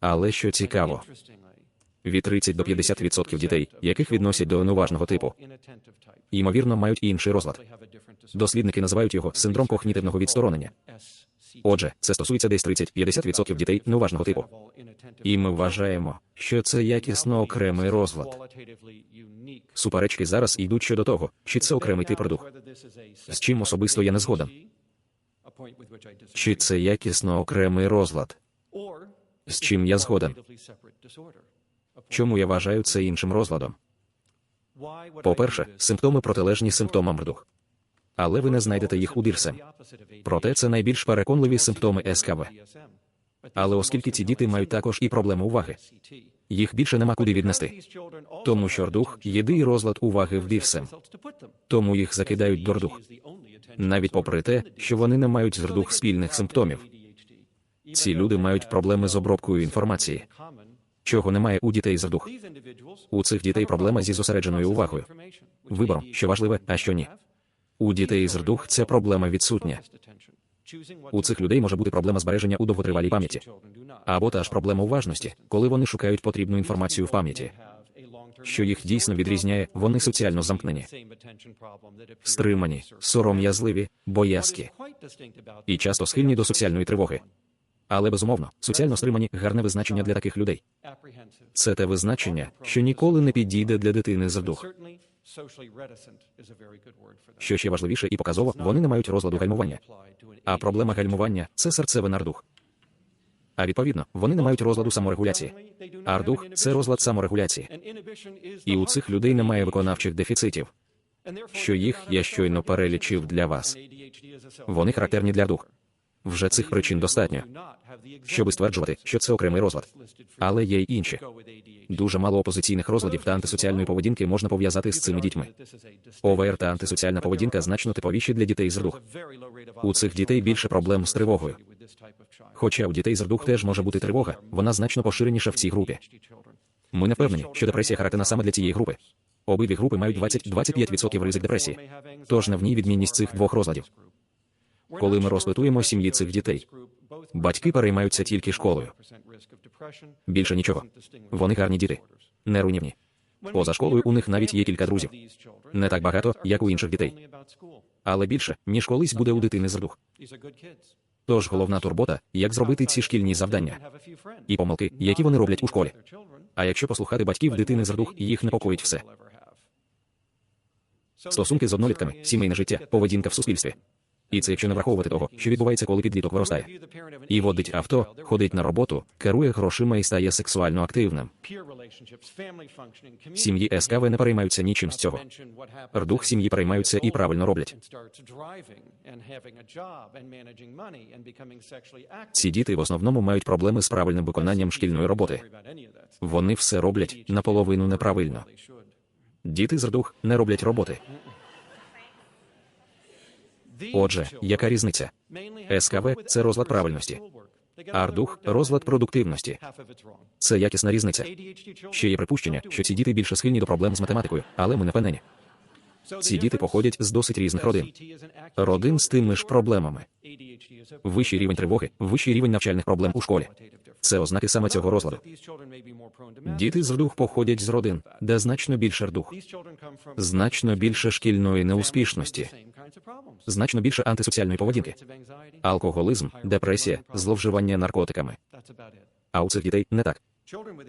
Але що цікаво, від 30 до 50% дітей, яких відносять до неуважного типу, ймовірно, мають інший розлад. Дослідники називають його синдром когнітивного відсторонення. Отже, це стосується десь 30-50% дітей неуважного типу. І ми вважаємо, що це якісно окремий розлад. Суперечки зараз йдуть щодо того, чи це окремий тип продух. З чим особисто я не згоден. Чи це якісно окремий розлад? З чим я згоден? Чому я вважаю це іншим розладом? По-перше, симптоми протилежні симптомам РДУХ. Але ви не знайдете їх у DIRSM. Проте це найбільш переконливі симптоми СКВ. Але оскільки ці діти мають також і проблеми уваги, їх більше нема куди віднести. Тому що РДУХ – єдиний розлад уваги в DIRSM. Тому їх закидають до РДУХ. Навіть попри те, що вони не мають з РДУХ спільних симптомів. Ці люди мають проблеми з обробкою інформації, чого немає у дітей з РДУХ. У цих дітей проблема зі зосередженою увагою, вибором, що важливе, а що ні. У дітей з РДУХ ця проблема відсутня. У цих людей може бути проблема збереження у довготривалій пам'яті, або та ж проблема уважності, коли вони шукають потрібну інформацію в пам'яті. Що їх дійсно відрізняє, вони соціально замкнені, стримані, сором'язливі, боязкі і часто схильні до соціальної тривоги. Але безумовно, соціально стримані гарне визначення для таких людей. Це те визначення, що ніколи не підійде для дитини з РДУХ. Що ще важливіше і показово, вони не мають розладу гальмування. А проблема гальмування це серцевий нардух. А відповідно, вони не мають розладу саморегуляції. Ардух це розлад саморегуляції. І у цих людей немає виконавчих дефіцитів, що їх я щойно перелічив для вас. Вони характерні для дух. Вже цих причин достатньо, щоби стверджувати, що це окремий розлад. Але є й інші. Дуже мало опозиційних розладів та антисоціальної поведінки можна пов'язати з цими дітьми. ОВР та антисоціальна поведінка значно типовіші для дітей з РДУХ. У цих дітей більше проблем з тривогою. Хоча у дітей з РДУХ теж може бути тривога, вона значно поширеніша в цій групі. Ми не впевнені, що депресія характерна саме для цієї групи. Обидві групи мають 20-25% ризик депресії. Тож не в ній відмінність цих двох розладів. Коли ми розпитуємо сім'ї цих дітей, батьки переймаються тільки школою. Більше нічого. Вони гарні діти, не руйнівні. Поза школою у них навіть є кілька друзів. Не так багато, як у інших дітей. Але більше, ніж колись буде у дитини з РДУХ. Тож головна турбота, як зробити ці шкільні завдання і помилки, які вони роблять у школі. А якщо послухати батьків дитини з РДУХ, їх непокоїть все. Стосунки з однолітками, сімейне життя, поведінка в суспільстві. І це якщо не враховувати того, що відбувається, коли підліток виростає. І водить авто, ходить на роботу, керує грошима і стає сексуально активним. Сім'ї СКВ не переймаються нічим з цього. Рдух сім'ї переймаються і правильно роблять. Ці діти в основному мають проблеми з правильним виконанням шкільної роботи. Вони все роблять наполовину неправильно. Діти з РДУХ не роблять роботи. Отже, яка різниця? СКВ це розлад правильності, а РДУХ – розлад продуктивності. Це якісна різниця. Ще є припущення, що ці діти більше схильні до проблем з математикою, але ми не впевнені. Ці діти походять з досить різних родин. Родин з тими ж проблемами. Вищий рівень тривоги, вищий рівень навчальних проблем у школі. Це ознаки саме цього розладу. Діти з РДУХ походять з родин, де значно більше РДУХ, значно більше шкільної неуспішності, значно більше антисоціальної поведінки, алкоголізм, депресія, зловживання наркотиками. А у цих дітей не так.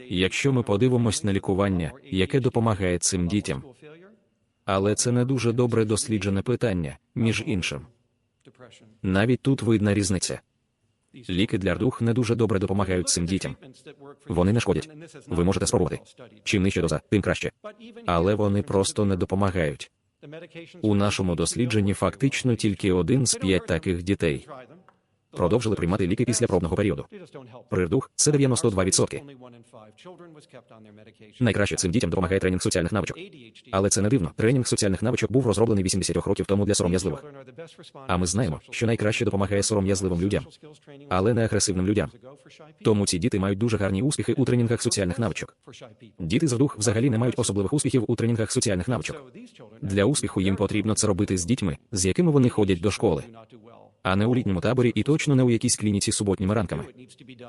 Якщо ми подивимось на лікування, яке допомагає цим дітям, але це не дуже добре досліджене питання, між іншим. Навіть тут видна різниця. Ліки для рдух не дуже добре допомагають цим дітям. Вони не шкодять. Ви можете спробувати. Чим нижче доза, тим краще. Але вони просто не допомагають. У нашому дослідженні фактично тільки один з п'ять таких дітей продовжили приймати ліки після пробного періоду. Прирдух це 92%. Найкраще цим дітям допомагає тренінг соціальних навичок. Але це не дивно. Тренінг соціальних навичок був розроблений 80 років тому для сором'язливих. А ми знаємо, що найкраще допомагає сором'язливим людям, але не агресивним людям. Тому ці діти мають дуже гарні успіхи у тренінгах соціальних навичок. Діти з РДУХ взагалі не мають особливих успіхів у тренінгах соціальних навичок. Для успіху їм потрібно це робити з дітьми, з якими вони ходять до школи. А не у літньому таборі і точно не у якійсь клініці суботніми ранками.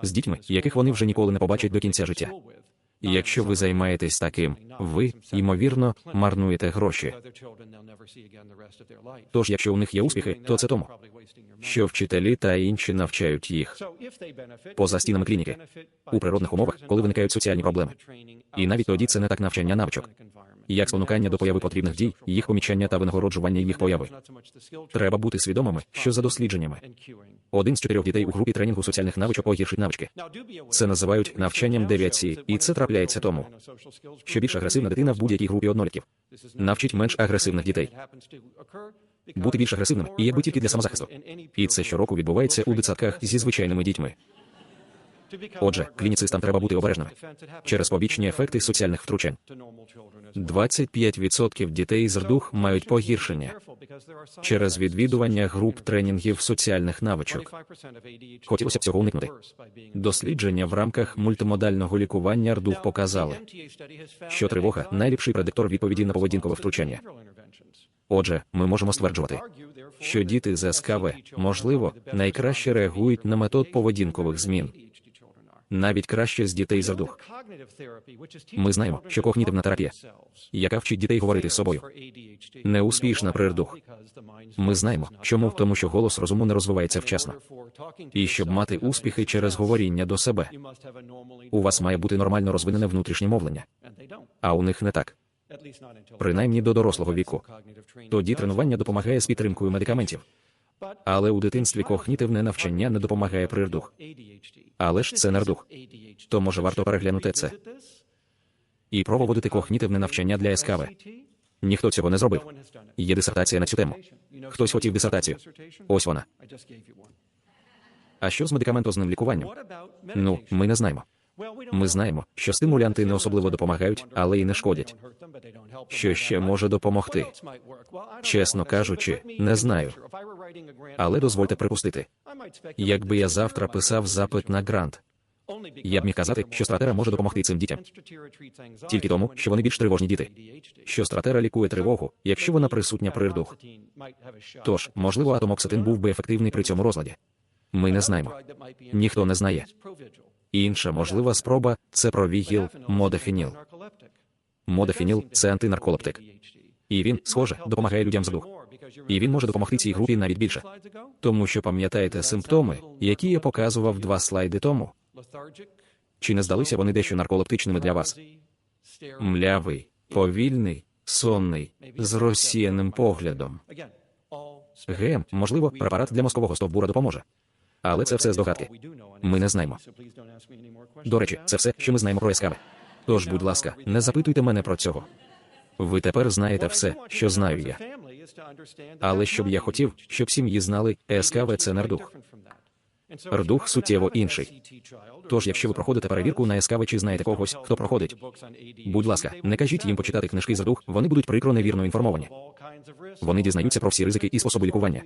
З дітьми, яких вони вже ніколи не побачать до кінця життя. І якщо ви займаєтесь таким, ви, ймовірно, марнуєте гроші. Тож, якщо у них є успіхи, то це тому, що вчителі та інші навчають їх поза стінами клініки у природних умовах, коли виникають соціальні проблеми. І навіть тоді це не так навчання навичок, як спонукання до появи потрібних дій, їх помічання та винагороджування їх появи. Треба бути свідомими, що за дослідженнями один з чотирьох дітей у групі тренінгу соціальних навичок погіршить навички. Це називають навчанням 9C, і це трапляється тому, що більш агресивна дитина в будь-якій групі однолітків навчить менш агресивних дітей. Бути більш агресивним, і якби тільки для самозахисту. І це щороку відбувається у дитсадках зі звичайними дітьми. Отже, клініцистам треба бути обережними через побічні ефекти соціальних втручань. 25% дітей з РДУХ мають погіршення через відвідування груп тренінгів соціальних навичок. Хотілося б цього уникнути. Дослідження в рамках мультимодального лікування РДУХ показали, що тривога найліпший предиктор відповіді на поведінкове втручання. Отже, ми можемо стверджувати, що діти з СКВ, можливо, найкраще реагують на метод поведінкових змін, навіть краще з дітей з РДУХ. Ми знаємо, що когнітивна терапія, яка вчить дітей говорити з собою, неуспішна при РДУХ. Ми знаємо, чому тому, що голос розуму не розвивається вчасно. І щоб мати успіхи через говоріння до себе, у вас має бути нормально розвинене внутрішнє мовлення, а у них не так. принаймні до дорослого віку. Тоді тренування допомагає з підтримкою медикаментів. Але у дитинстві когнітивне навчання не допомагає при РДУХ. Але ж це не РДУХ. То може варто переглянути це і проводити когнітивне навчання для СКВ. Ніхто цього не зробив. Є дисертація на цю тему. Хтось хотів дисертацію. Ось вона. А що з медикаментозним лікуванням? Ну, ми не знаємо. Ми знаємо, що стимулянти не особливо допомагають, але й не шкодять. Що ще може допомогти? Чесно кажучи, не знаю. Але дозвольте припустити, якби я завтра писав запит на грант, я б міг казати, що стратера може допомогти цим дітям. Тільки тому, що вони більш тривожні діти. Що стратера лікує тривогу, якщо вона присутня при РДУХ. Тож, можливо, атомоксетин був би ефективний при цьому розладі. Ми не знаємо. Ніхто не знає. Інша можлива спроба це провігіл модефініл. Модефініл це антинарколептик. І він, схоже, допомагає людям з дух. І він може допомогти цій групі навіть більше. Тому що пам'ятаєте симптоми, які я показував два слайди тому. Чи не здалися вони дещо нарколептичними для вас? Млявий, повільний, сонний, з розсіяним поглядом. ГМ, можливо, препарат для мозкового стовбура допоможе. Але це все здогадки. Ми не знаємо. До речі, це все, що ми знаємо про СКВ. Тож, будь ласка, не запитуйте мене про цього. Ви тепер знаєте все, що знаю я. Але щоб я хотів, щоб сім'ї знали, СКВ це не РДУХ. Суттєво інший. Тож, якщо ви проходите перевірку на СКВ чи знаєте когось, хто проходить, будь ласка, не кажіть їм почитати книжки з РДУХ, вони будуть прикро невірно інформовані. Вони дізнаються про всі ризики і способи лікування,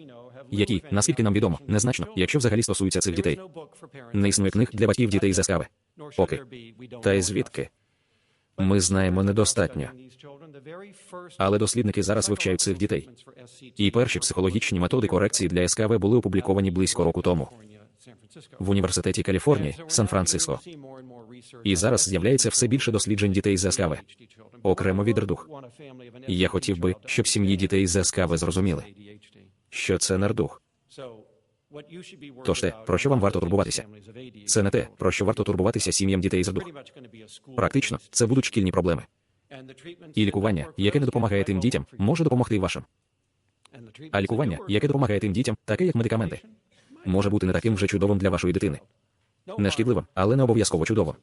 які, наскільки нам відомо, незначно, якщо взагалі стосуються цих дітей. Не існує книг для батьків дітей з СКВ. Поки. Та й звідки? Ми знаємо недостатньо. Але дослідники зараз вивчають цих дітей. І перші психологічні методи корекції для СКВ були опубліковані близько року тому в університеті Каліфорнії, Сан-Франциско. І зараз з'являється все більше досліджень дітей з СКВ. окремо від РДУХ. Я хотів би, щоб сім'ї дітей з СКВ зрозуміли, що це не РДУХ. Тож те, про що вам варто турбуватися? Це не те, про що варто турбуватися сім'ям дітей з РДУХ. Практично, це будуть шкільні проблеми. І лікування, яке не допомагає тим дітям, може допомогти і вашим. А лікування, яке допомагає тим дітям, таке як медикаменти, може бути не таким вже чудовим для вашої дитини. Не шкідливим, але не обов'язково чудовим.